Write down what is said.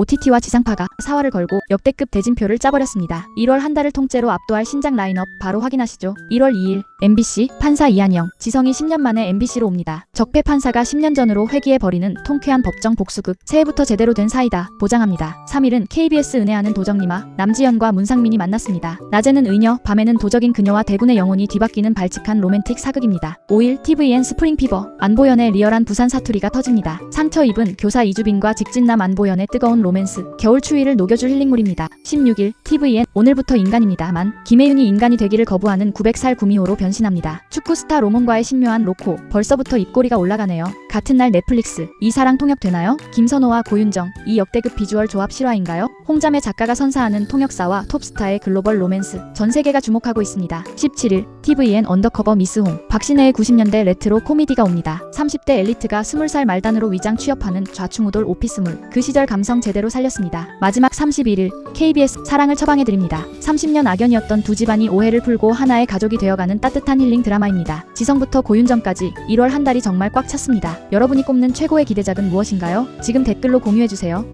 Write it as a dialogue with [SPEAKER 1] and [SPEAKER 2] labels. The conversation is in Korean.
[SPEAKER 1] OTT와 지상파가 사활을 걸고 역대급 대진표를 짜버렸습니다. 1월 한 달을 통째로 압도할 신작 라인업 바로 확인하시죠. 1월 2일 MBC 판사 이한영 지성이 10년 만에 MBC로 옵니다. 적폐 판사가 10년 전으로 회귀해 버리는 통쾌한 법정 복수극 새해부터 제대로 된 사이다 보장합니다. 3일은 KBS 은혜하는 도정님아 남지연과 문상민이 만났습니다. 낮에는 의녀 밤에는 도적인 그녀와 대군의 영혼이 뒤바뀌는 발칙한 로맨틱 사극입니다. 5일 TVN 스프링 피버 안보연의 리얼한 부산 사투리가 터집니다. 상처 입은 교사 이주빈과 직진남 안보연의 뜨거운 로 맨스 겨울 추위를 녹여줄 힐링물입니다. 16일 TVN 오늘부터 인간입니다만 김혜윤이 인간이 되기를 거부하는 900살 구미호로 변신합니다. 축구 스타 로몬과의 신묘한 로코 벌써부터 입꼬리가 올라가네요. 같은 날 넷플릭스 이 사랑 통역되나요? 김선호와 고윤정 이 역대급 비주얼 조합 실화인가요? 홍자매 작가가 선사하는 통역사와 톱스타의 글로벌 로맨스 전 세계가 주목하고 있습니다. 17일 TVN 언더커버 미스홍 박신혜의 90년대 레트로 코미디가 옵니다. 30대 엘리트가 20살 말단으로 위장 취업하는 좌충우돌 오피스물 그 시절 감성 제대로 살렸습니다. 마지막 31일 KBS 사랑을 처방해드립니다. 30년 악연이었던 두 집안이 오해를 풀고 하나의 가족이 되어가는 따뜻한 힐링 드라마입니다. 지성부터 고윤정까지 1월 한 달이 정말 꽉 찼습니다. 여러분이 꼽는 최고의 기대작은 무엇인가요? 지금 댓글로 공유해주세요.